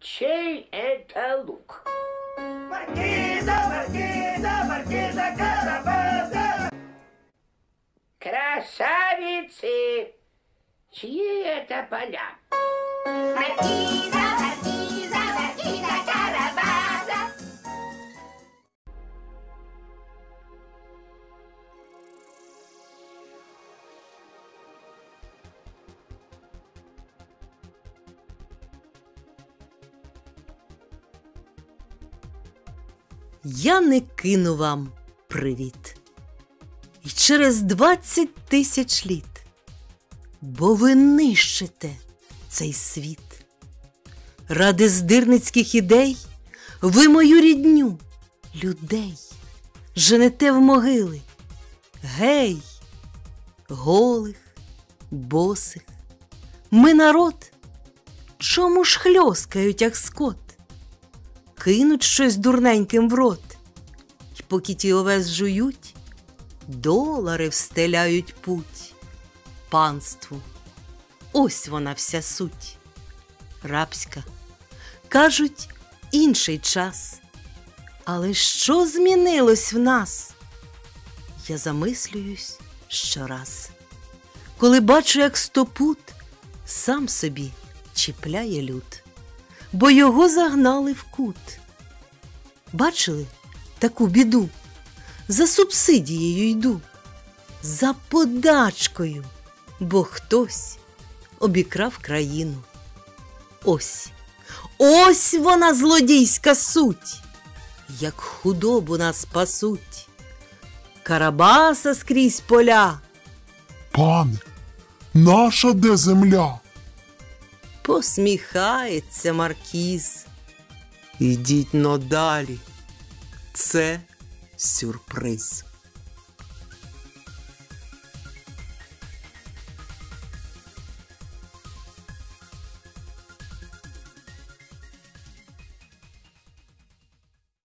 чей это лук? Маркиза, маркиза, маркиза Карабаса. Красавицы! Чьи это поля? Маркиза, Я не кину вам привіт. І через двадцять тисяч літ, бо ви нищите цей світ. Ради здирницьких ідей ви мою рідню, людей, женете в могили. Гей, голих, босих. Ми народ, чому ж хльоскають, як скот? Кинуть щось дурненьким в рот, І поки ті овес жують, долари встеляють путь панству. Ось вона вся суть. Рабська. Кажуть, інший час. Але що змінилось в нас? Я замислююсь щораз, коли бачу, як стопут сам собі чіпляє люд бо його загнали в кут. Бачили таку біду? За субсидією йду, за подачкою, бо хтось обікрав країну. Ось, ось вона злодійська суть, як худобу нас пасуть. Карабаса скрізь поля. Пане, наша де земля? Посміхається маркіз. Ідіть но далі. Це сюрприз.